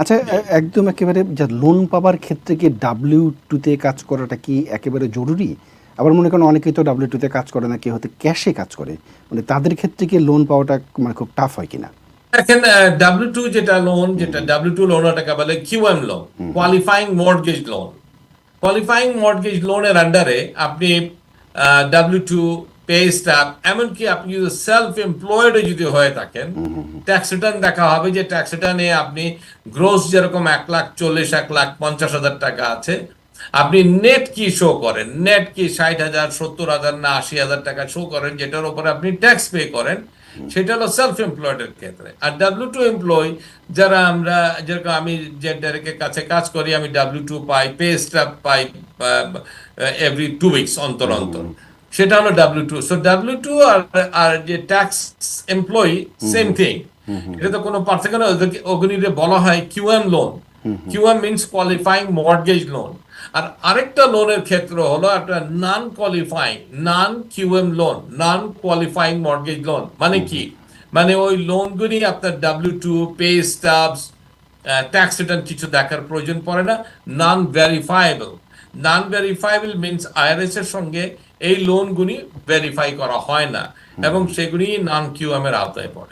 আচ্ছা একদম একেবারে যা লোন পাওয়ার ক্ষেত্রে কি ডাব্লিউ টুতে কাজ করাটা কি একেবারে জরুরি? আবার মনে করেন অনেকেই তো ডাব্লিউ টুতে কাজ করে না কেউ হয়তো ক্যাশে কাজ করে। মানে তাদের ক্ষেত্রে কি লোন পাওয়াটা মানে খুব টাফ হয় কিনা? দেখেন ডাব্লিউ টু যেটা লোন যেটা ডাব্লিউ টু লোন ওটাকে বলে QM loan qualifying mortgage loan qualifying mortgage লোনের আন্ডারে আপনি ডাব্লিউ টু পে স্টাফ এমনকি আপনি যদি সেলফ এমপ্লয়েড যদি হয়ে থাকেন ট্যাক্স রিটার্ন দেখা হবে যে ট্যাক্স রিটার্নে আপনি গ্রোস যেরকম এক লাখ চল্লিশ এক লাখ পঞ্চাশ হাজার টাকা আছে আপনি নেট কি শো করেন? নেট কি ষাট হাজার সত্তর হাজার না আশি হাজার টাকা শো করেন যেটার উপরে আপনি ট্যাক্স পে করেন সেটা হলো সেলফ এমপ্লয়েডের ক্ষেত্রে। আর ডাব্লিউ টু এমপ্লয় যারা আমরা যেরকম আমি যে ডাইরেক্টের কাছে কাজ করি আমি ডাব্লিউ টু পাই পে স্টাফ পাই এভরি টু উইকস অন্তর অন্তর। সেটা হলো W two so W two আর আর যে ট্যাক্স এমপ্লয়ি সেম থিং এটা তো কোনো পার্থক্য না ওগুলিকে বলা হয় QM loan QM means qualifying mortgage loan আর আরেকটা লোনের ক্ষেত্র হলো একটা non qualifying non QM loan non qualifying mortgage loan মানে কি মানে ওই লোনগুলি আপনার W two pay stubs tax return কিছু দেখার প্রয়োজন পড়ে না। নন ভেরিফাইবল নন ভেরিফাইবল মিনস আইআরএস এর সঙ্গে এই লোনগুলি ভেরিফাই করা হয় না। এবং সেগুলি নন কিউএম এর আওতায় পড়ে।